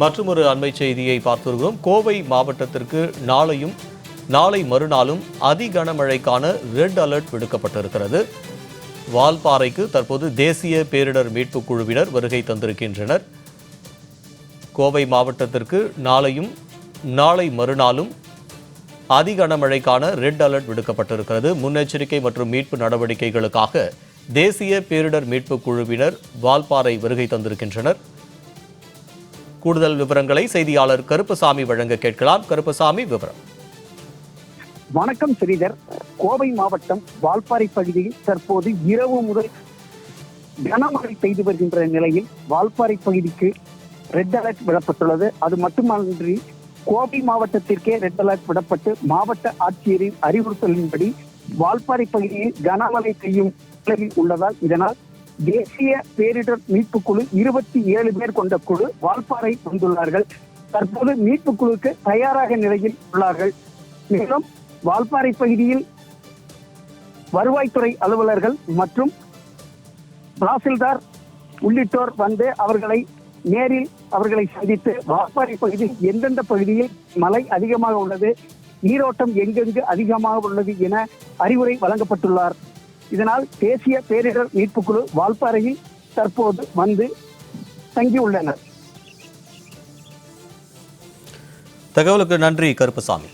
மற்றொரு அண்மை செய்தியை பார்த்து வருகிறோம். கோவை மாவட்டத்திற்கு நாளையும் நாளை மறுநாளும் அதி கனமழைக்கான ரெட் அலர்ட் விடுக்கப்பட்டிருக்கிறது. வால்பாறைக்கு தற்போது தேசிய பேரிடர் மீட்புக் குழுவினர் வருகை தந்திருக்கின்றனர். கோவை மாவட்டத்திற்கு நாளையும் நாளை மறுநாளும் அதி கனமழைக்கான ரெட் அலர்ட் விடுக்கப்பட்டிருக்கிறது. முன்னெச்சரிக்கை மற்றும் மீட்பு நடவடிக்கைகளுக்காக தேசிய பேரிடர் மீட்புக் குழுவினர் வால்பாறை வருகை தந்திருக்கின்றனர். கூடுதல் விவரங்களை செய்தியாளர் கருப்பசாமி வழங்க கேட்கலாம். கருப்பசாமி விவரம். வணக்கம் ஸ்ரீதர். கோவை மாவட்டம் வால்பாறை பகுதியில் தற்போது இரவு முதல் கனமழை பெய்து வருகின்ற நிலையில் வால்பாறை பகுதிக்கு ரெட் அலர்ட் விடப்பட்டுள்ளது. அது மட்டுமன்றி கோவை மாவட்டத்திற்கே ரெட் அலர்ட் விடப்பட்டு மாவட்ட ஆட்சியரின் அறிவுறுத்தலின்படி வால்பாறை பகுதியில் கனமழை பெய்யும் நிலையில் உள்ளதால் இதனால் தேசிய பேரிடர் மீட்பு குழு இருபத்தி ஏழு பேர் கொண்ட குழு வால்பாறை வந்துள்ளார்கள். தற்போது மீட்பு குழுக்கு தயாராக நிலையில் உள்ளார்கள். மேலும் வால்பாறை பகுதியில் வருவாய்த்துறை அலுவலர்கள் மற்றும் தாசில்தார் உள்ளிட்டோர் வந்து அவர்களை நேரில் அவர்களை சந்தித்து வால்பாறை பகுதியில் எந்தெந்த பகுதியில் மழை அதிகமாக உள்ளது நீரோட்டம் எங்கெங்கு அதிகமாக உள்ளது என அறிவுரை வழங்கப்பட்டுள்ளார். இதனால் தேசிய பேரிடர் மீட்புக் குழு வால்பாறையில் தற்போது வந்து தங்கியுள்ளனர். தகவலுக்கு நன்றி கருப்பசாமி.